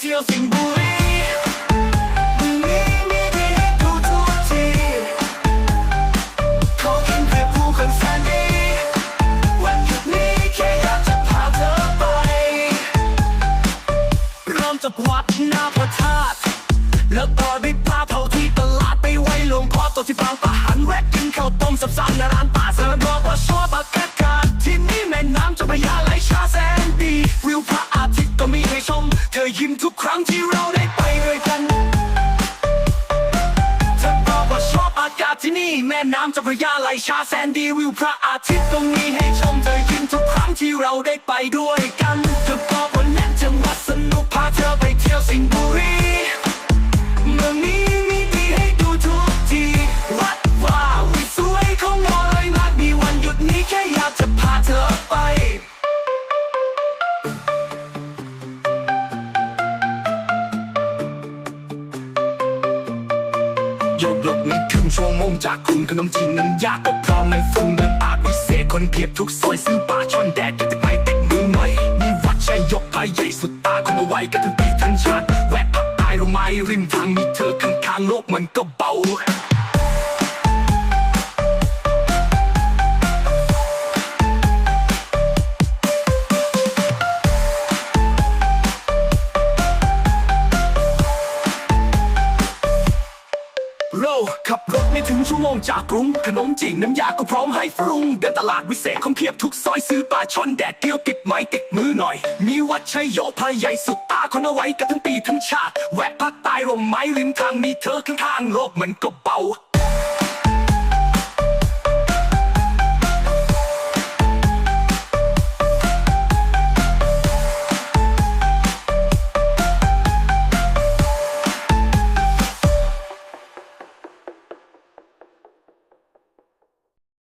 เที่ยวสิงห์บุรีมีมีดีให้ดูทุกทีขอกินเพื่อผู้คนแสนดีวันหยุดนี้แค่อยากจะพาเธอไป เริ่มจากวัดหน้าพระธาตุแล้วต่อด้วยพา ที่นี่แม่น้ำเจ้าพระยาไหลชาแสนดีวิวพระอาทิตย์ตรงนี้ให้ชมเธอยิ้มทุกครั้งที่เราได้ไปด้วยกัน ยกยกไม่ถึงชั่วโมงจากคุณขนมจีนน้ำยาก็พร้อมในฟุ้งเดินปากวิเศษคนเพียบทุกซอยซื้อปลาช่อนแดดจะติดไม้ติดมือหน่อยมีวัดชัยยกพายใหญ่สุดตาคนเอาไว้กันทั้งปีทั้งชาติแวะพักตายเราไมริมทางมีเธอข้างๆโลกมันก็เบา เราขับรถไม่ถึงชั่วโมงจากกรุง ขนมจีนน้ำยาก็พร้อมให้ฟรุงเดินตลาดวิเศษของเพียบทุกซอยซื้อปลาช่อนแดดเดียวติดไม้ติดมือหน่อย มีวัดชัยโยพระใหญ่สุดตาคนเอาไว้กันทั้งปีทั้งชาติ แวะพักตายร่มไม้ริมทางมีเธอข้างๆโลกมันก็เบา